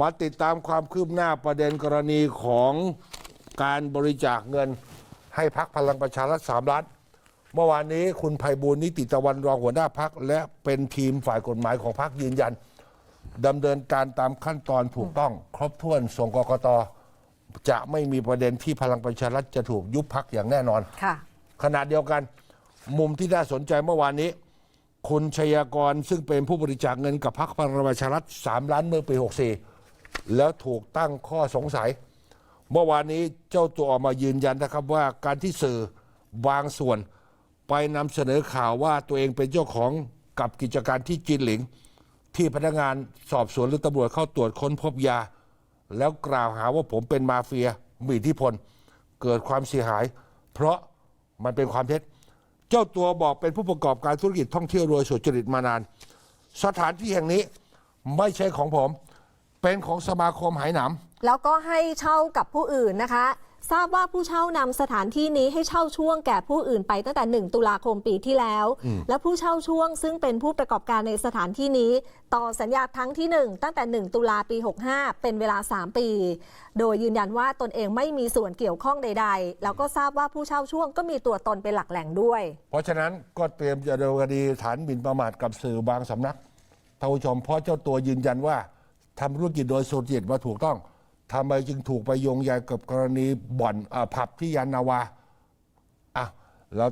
มาติดตามความคืบหน้าประเด็นกรณีของการบริจาคเงิน ให้พักพลังประชารัฐสามล้านเมื่อวานนี้คุณไพบูลย์นิติตะวันรองหัวหน้าพักและเป็นทีมฝ่ายกฎหมายของพักยืนยันดำเนินการตามขั้นตอนถูกต้อง ครบถ้วนส่งกกตจะไม่มีประเด็นที่พลังประชารัฐจะถูกยุบพักอย่างแน่นอนค่ะ ขณะเดียวกัน มุมที่น่าสนใจเมื่อวานนี้ คุณชยากรซึ่งเป็นผู้บริจาคเงินกับพรรคพลังประชารัฐ3ล้านเมื่อปี 64 แล้วถูกตั้งข้อสงสัย เมื่อวานนี้เจ้าตัวออกมายืนยันนะครับว่าการที่สื่อบางส่วนไปนำเสนอข่าวว่าตัวเองเป็นเจ้าของกับกิจการที่จินหลิง ที่พนักงานสอบสวนหรือตำรวจเข้าตรวจค้นพบยา แล้วกล่าวหาว่าผมเป็นมาเฟียมีอิทธิพล เกิดความเสียหาย เพราะมันเป็นความเท็จ เจ้าตัวบอกเป็นผู้ประกอบการธุรกิจท่องเที่ยวรวยสุจริตมานาน สถานที่แห่งนี้ไม่ใช่ของผม เป็นของสมาคมไหหนำแล้วก็ให้เช่ากับผู้อื่นนะคะ ทราบว่าผู้เช่านำสถานที่นี้ให้เช่าช่วงแก่ผู้อื่นไปตั้งแต่ 1 ตุลาคมปีที่แล้ว และผู้เช่าช่วงซึ่งเป็นผู้ประกอบการในสถานที่นี้ ต่อสัญญาครั้งที่ 1 ตั้งแต่ 1 ตุลาปี 65 เป็นเวลา 3 ปี โดยยืนยันว่าตนเองไม่มีส่วนเกี่ยวข้องใด ๆ แล้วก็ทราบว่าผู้เช่าช่วงก็มีตัวตนเป็นหลักแหล่งด้วย เพราะฉะนั้นก็เตรียมจะดำเนินคดีฐานหมิ่นประมาทกับสื่อบางสำนักท่านผู้ชมเพราะเจ้าตัวยืนยันว่า ทำธุรกิจโดยสุจริตมาถูกต้องทำไมจึงถูกไปโยงใยกับกรณีบ่อนอาผับที่ยานนาวาอะแล้ว